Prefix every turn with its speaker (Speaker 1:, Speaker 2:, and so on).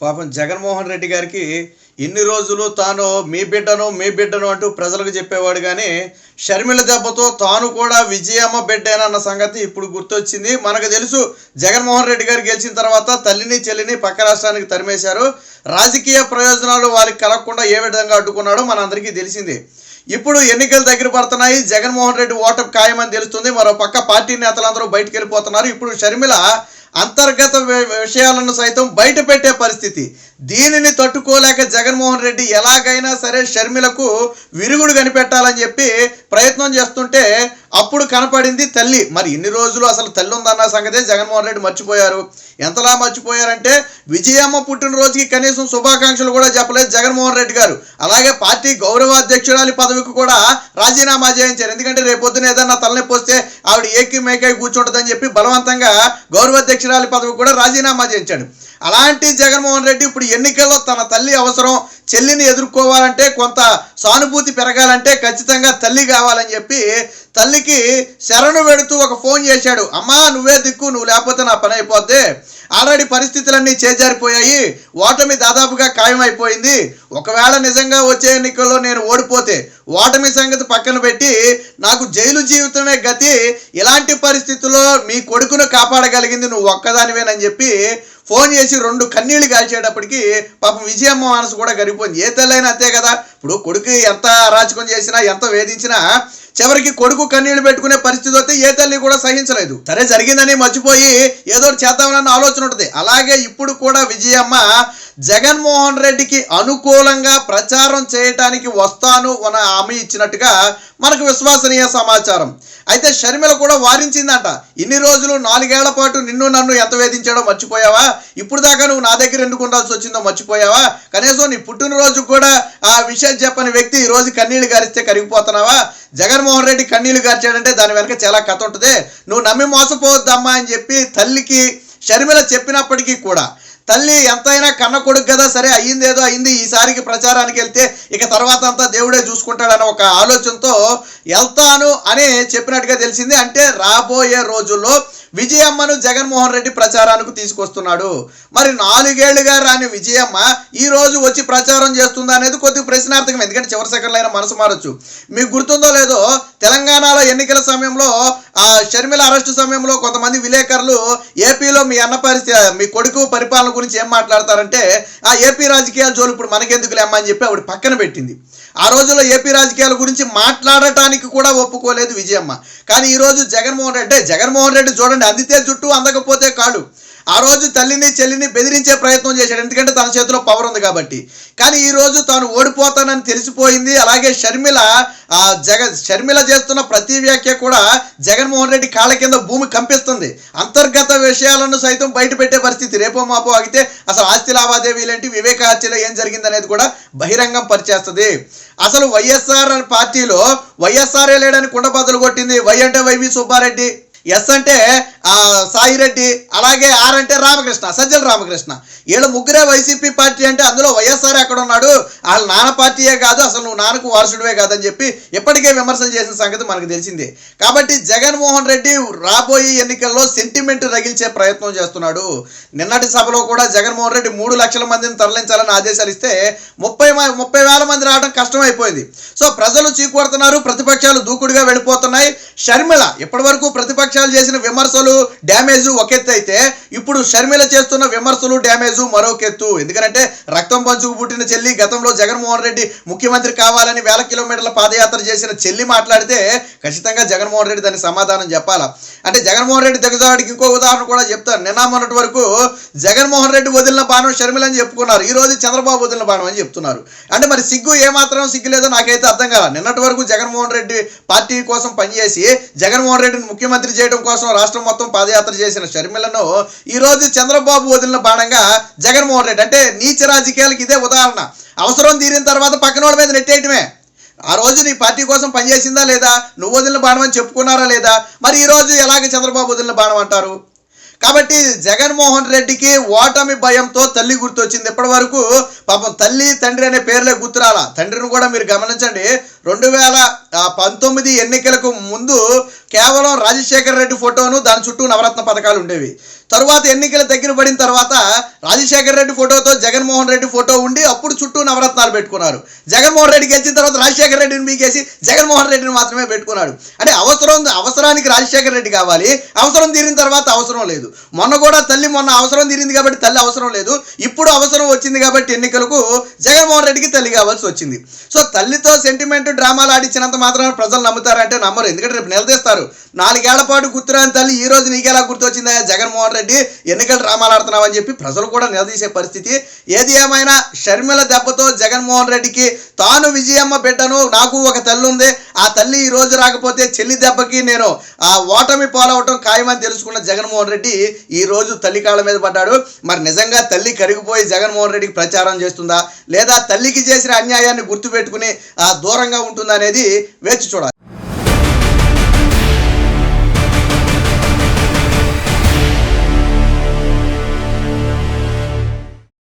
Speaker 1: పాపం జగన్మోహన్ రెడ్డి గారికి ఇన్ని రోజులు తాను మీ బిడ్డను మీ బిడ్డను అంటూ ప్రజలకు చెప్పేవాడు కానీ షర్మిల దెబ్బతో తాను కూడా విజయమ్మ బిడ్డేనన్న సంగతి ఇప్పుడు గుర్తొచ్చింది. మనకు తెలుసు జగన్మోహన్ రెడ్డి గారు గెలిచిన తర్వాత తల్లిని చెల్లిని పక్క రాష్ట్రానికి తరిమేశారు. రాజకీయ ప్రయోజనాలు వారికి కలగకుండా ఏ విధంగా అడ్డుకున్నాడో మనందరికీ తెలిసింది. ఇప్పుడు ఎన్నికలు దగ్గర పడుతున్నాయి. జగన్మోహన్ రెడ్డి ఓటమి ఖాయమని తెలుస్తుంది. మరో పక్క పార్టీ నేతలందరూ బయటకు వెళ్ళిపోతున్నారు. ఇప్పుడు షర్మిల అంతర్గత వి- విషయాలను సైతం బయట పెట్టే పరిస్థితి. దీనిని తట్టుకోలేక జగన్మోహన్ రెడ్డి ఎలాగైనా సరే షర్మిలకు విరుగుడు కనిపెట్టాలని చెప్పి ప్రయత్నం చేస్తుంటే అప్పుడు కనపడింది తల్లి. మరి ఇన్ని రోజులు అసలు తల్లి ఉందన్న సంగతే జగన్మోహన్ రెడ్డి మర్చిపోయారు. ఎంతలా మర్చిపోయారంటే విజయమ్మ పుట్టినరోజుకి కనీసం శుభాకాంక్షలు కూడా చెప్పలేదు జగన్మోహన్ రెడ్డి గారు. అలాగే పార్టీ గౌరవాధ్యక్షురాలి పదవికి కూడా రాజీనామా చేయించారు. ఎందుకంటే రేపొద్దున ఏదన్నా తలనొప్పి వస్తే ఆవిడ ఏకి మేకై కూర్చుంటుందని చెప్పి బలవంతంగా గౌరవాధ్యక్షురాలి పదవికి కూడా రాజీనామా చేయించాడు. అలాంటి జగన్మోహన్ రెడ్డి ఇప్పుడు ఎన్నికల్లో తన తల్లి అవసరం చెల్లిని ఎదుర్కోవాలంటే కొంత సానుభూతి పెరగాలంటే ఖచ్చితంగా తల్లి కావాలని చెప్పి తల్లికి శరణు పెడుతూ ఒక ఫోన్ చేశాడు. అమ్మా నువ్వే దిక్కు నువ్వు లేకపోతే నా పని అయిపోద్ది. ఆల్రెడీ పరిస్థితులన్నీ చేజారిపోయాయి. ఓటమి దాదాపుగా ఖాయమైపోయింది. ఒకవేళ నిజంగా వచ్చే ఎన్నికల్లో నేను ఓడిపోతే ఓటమి సంగతి పక్కన పెట్టి నాకు జైలు జీవితమే గతి. ఇలాంటి పరిస్థితుల్లో మీ కొడుకును కాపాడగలిగింది నువ్వు ఒక్కదానివేనని చెప్పి ఫోన్ చేసి రెండు కన్నీళ్ళు కాల్చేటప్పటికి పాపం విజయమ్మ మనసు కూడా గరిపోయింది. ఏ తల్లైనా అంతే కదా? ఇప్పుడు కొడుకు ఎంత అరాచకం చేసినా ఎంత వేధించినా చివరికి కొడుకు కన్నీళ్ళు పెట్టుకునే పరిస్థితి వస్తే ఏ తల్లి కూడా సహించలేదు. సరే జరిగిందని మర్చిపోయి ఏదో చేద్దామని చేద్దామన్న ఆలోచన ఉంటుంది. అలాగే ఇప్పుడు కూడా విజయమ్మ జగన్మోహన్ రెడ్డికి అనుకూలంగా ప్రచారం చేయటానికి వస్తాను అని హామీ ఇచ్చినట్టుగా మనకు విశ్వసనీయ సమాచారం. అయితే షర్మిల కూడా వారించిందంట. ఇన్ని రోజులు నాలుగేళ్ళ పాటు నిన్ను నన్ను ఎంత వేధించాడో మర్చిపోయావా? ఇప్పుడు దాకా నువ్వు నా దగ్గర ఎందుకు ఉండాల్సి వచ్చిందో మర్చిపోయావా? కనీసం నీ పుట్టినరోజు కూడా ఆ విషయం చెప్పని వ్యక్తి ఈ రోజు కన్నీళ్ళు గారిస్తే కరిగిపోతున్నావా? జగన్మోహన్ రెడ్డి కన్నీళ్ళు గార్చాడంటే దాని వెనక చాలా కథ ఉంటుంది. నువ్వు నమ్మి మోసపోవద్దమ్మా అని చెప్పి తల్లికి షర్మిల చెప్పినప్పటికీ కూడా తల్లి ఎంతైనా కన్న కొడుకు కదా సరే అయ్యిందేదో అయింది ఈసారికి ప్రచారానికి వెళ్తే ఇక తర్వాత అంతా దేవుడే చూసుకుంటాడన్న ఒక ఆలోచనతో వెళ్తాను అని చెప్పినట్టుగా తెలిసింది. అంటే రాబోయే రోజుల్లో విజయమ్మను జగన్మోహన్ రెడ్డి ప్రచారానికి తీసుకొస్తున్నాడు. మరి నాలుగేళ్ళుగా రాని విజయమ్మ ఈ రోజు వచ్చి ప్రచారం చేస్తుందా అనేది కొద్దిగా ప్రశ్నార్థకం ఎందుకంటే చివరి సెకండ్లో మనసు మారచ్చు. మీకు గుర్తుందో లేదో తెలంగాణలో ఎన్నికల అరెస్టు సమయంలో కొంతమంది విలేకరులు ఏపీలో మీ అన్న పరిస్థితి మీ కొడుకు పరిపాలన గురించి ఏం మాట్లాడతారంటే ఆ ఏపీ రాజకీయాల జోలు ఇప్పుడు మనకెందుకు లేమ్మా అని చెప్పి ఆవిడ పక్కన పెట్టింది. ఆ రోజుల్లో ఏపీ రాజకీయాల గురించి మాట్లాడటానికి కూడా ఒప్పుకోలేదు విజయమ్మ. కానీ ఈ రోజు జగన్మోహన్ రెడ్డి జగన్మోహన్ రెడ్డి చూడండి అందితే జుట్టు అందకపోతే కాడు ఆ రోజు తల్లిని చెల్లిని బెదిరించే ప్రయత్నం చేశాడు. ఎందుకంటే తన చేతిలో పవర్ ఉంది కాబట్టి. కానీ ఈ రోజు తాను ఓడిపోతానని తెలిసిపోయింది. అలాగే షర్మిల ఆ జగ షర్మిల చేస్తున్న ప్రతి వ్యాఖ్య కూడా జగన్మోహన్ రెడ్డి కాళ్ళ కింద భూమి కంపిస్తుంది. అంతర్గత విషయాలను సైతం బయట పెట్టే పరిస్థితి రేపో మాపో ఆగితే అసలు ఆస్తి లావాదేవీలేంటి వివేక హత్యలో ఏం జరిగిందనేది కూడా బహిరంగం పరిచేస్తుంది. అసలు వైఎస్ఆర్ అనే పార్టీలో వైఎస్ఆర్ఏ లేడని కుండబద్దలు కొట్టింది? వై అంటే వైవి సుబ్బారెడ్డి. ఎస్ అంటే సాయిరెడ్డి అలాగే ఆర్ అంటే రామకృష్ణ సజ్జల రామకృష్ణ. వీళ్ళు ముగ్గురే వైసీపీ పార్టీ అంటే అందులో వైఎస్ఆర్ ఎక్కడ ఉన్నాడు వాళ్ళ నాన్న పార్టీయే కాదు అసలు నువ్వు నాన్నకు వారసుడివే కాదని చెప్పి ఇప్పటికే విమర్శలు చేసిన సంగతి మనకు తెలిసింది. కాబట్టి జగన్మోహన్ రెడ్డి రాబోయే ఎన్నికల్లో సెంటిమెంట్ రగిల్చే ప్రయత్నం చేస్తున్నాడు. నిన్నటి సభలో కూడా జగన్మోహన్ రెడ్డి మూడు లక్షల మందిని తరలించాలని ఆదేశాలు ఇస్తే ముప్పై మ- ముప్పై వేల మంది రావడం కష్టమైపోయింది. సో ప్రజలు చీకొడుతున్నారు ప్రతిపక్షాలు దూకుడుగా వెళ్ళిపోతున్నాయి. షర్మిళ ఇప్పటివరకు ప్రతిపక్షాలు చేసిన విమర్శలు డ్యామేజ్ ఒక ఎత్తు అయితే ఇప్పుడు షర్మిల చేస్తున్న విమర్శలు డ్యామేజ్ మరొకెత్తు ఎందుకంటే రక్తం పంచుకు పుట్టిన చెల్లి గతంలో జగన్మోహన్ రెడ్డి ముఖ్యమంత్రి కావాలని వేల కిలోమీటర్ల పాదయాత్ర చేసిన చెల్లి మాట్లాడితే ఖచ్చితంగా జగన్మోహన్ రెడ్డి దానికి సమాధానం చెప్పాలా. అంటే జగన్మోహన్ రెడ్డి దిగజాడికి ఇంకో ఉదాహరణ కూడా చెప్తాను. నిన్న మొన్నటి వరకు జగన్మోహన్ రెడ్డి వదిలిన బాణం షర్మిల అని చెప్పుకున్నారు. ఈ రోజు చంద్రబాబు వదిలిన బాణం అని చెప్తున్నారు. అంటే మరి సిగ్గు ఏమాత్రం సిగ్గు లేదో నాకైతే అర్థం కాల. నిన్నటి వరకు జగన్మోహన్ రెడ్డి పార్టీ కోసం పనిచేసి జగన్మోహన్ రెడ్డిని ముఖ్యమంత్రి చేయడం కోసం రాష్ట్రం మొత్తం పాదయాత్ర చేసిన షర్మిలను ఈ రోజు చంద్రబాబు వదిలిన బాణంగా జగన్మోహన్ రెడ్డి అంటే నీచ రాజకీయాలకు ఇదే ఉదాహరణ. అవసరం తీరిన తర్వాత పక్కనోడి మీద నెట్టేయటమే. ఆ రోజు నీ పార్టీ కోసం పనిచేసిందా లేదా? నువ్వు వదిలిన బాణం అని చెప్పుకున్నారా లేదా? మరి ఈ రోజు ఎలాగ చంద్రబాబు వదిలిన బాణం అంటారు? కాబట్టి జగన్మోహన్ రెడ్డికి ఓటమి భయంతో తల్లి గుర్తొచ్చింది. ఇప్పటి వరకు పాపం తల్లి తండ్రి అనే పేర్లే గుర్తురాల. తండ్రిని కూడా మీరు గమనించండి. రెండు వేల పంతొమ్మిది ఎన్నికలకు ముందు కేవలం రాజశేఖర రెడ్డి ఫోటోను దాని చుట్టూ నవరత్న పథకాలు ఉండేవి. తరువాత ఎన్నికలు దగ్గర పడిన తర్వాత రాజశేఖర రెడ్డి ఫోటోతో జగన్మోహన్ రెడ్డి ఫోటో ఉండి అప్పుడు చుట్టూ నవరత్నాలు పెట్టుకున్నారు. జగన్మోహన్ రెడ్డి గెలిచిన తర్వాత రాజశేఖర రెడ్డిని మీకేసి జగన్మోహన్ రెడ్డిని మాత్రమే పెట్టుకున్నాడు. అంటే అవసరం అవసరానికి రాజశేఖర రెడ్డి కావాలి. అవసరం తీరిన తర్వాత అవసరం లేదు. మొన్న కూడా తల్లి మొన్న అవసరం తీరింది కాబట్టి తల్లి అవసరం లేదు. ఇప్పుడు అవసరం వచ్చింది కాబట్టి ఎన్నికలకు జగన్మోహన్ రెడ్డికి తల్లి కావాల్సి వచ్చింది. సో తల్లితో సెంటిమెంట్ డ్రామాలు ఆడించినంత మాత్రం ప్రజలు నమ్ముతారంటే నమ్మరు. ఎందుకంటే రేపు నిలదీస్తారు. నాలుగేళ్ళ పాటు గుర్తురాని తల్లి ఈ రోజు నీకెలా గుర్తొచ్చిందా జగన్మోహన్ రెడ్డి? ఎన్నికల డ్రామాలు ఆడుతున్నావు అని చెప్పి ప్రజలు కూడా నిలదీసే పరిస్థితి. ఏది ఏమైనా షర్మిల దెబ్బతో జగన్మోహన్ రెడ్డికి తాను విజయమ్మ బిడ్డను నాకు ఒక తల్లి ఉంది. ఆ తల్లి ఈ రోజు రాకపోతే చెల్లి దెబ్బకి నేను ఆ ఓటమి పాలవటం ఖాయమని తెలుసుకున్న జగన్మోహన్ రెడ్డి ఈ రోజు తల్లి కాళ్ళ మీద పడ్డాడు. మరి నిజంగా తల్లి కరిగిపోయి జగన్మోహన్ రెడ్డికి ప్రచారం చేస్తుందా? లేదా తల్లికి చేసిన అన్యాయాన్ని గుర్తుపెట్టుకుని ఆ దూరంగా ఉంటుందనేది వేచి చూడాలి.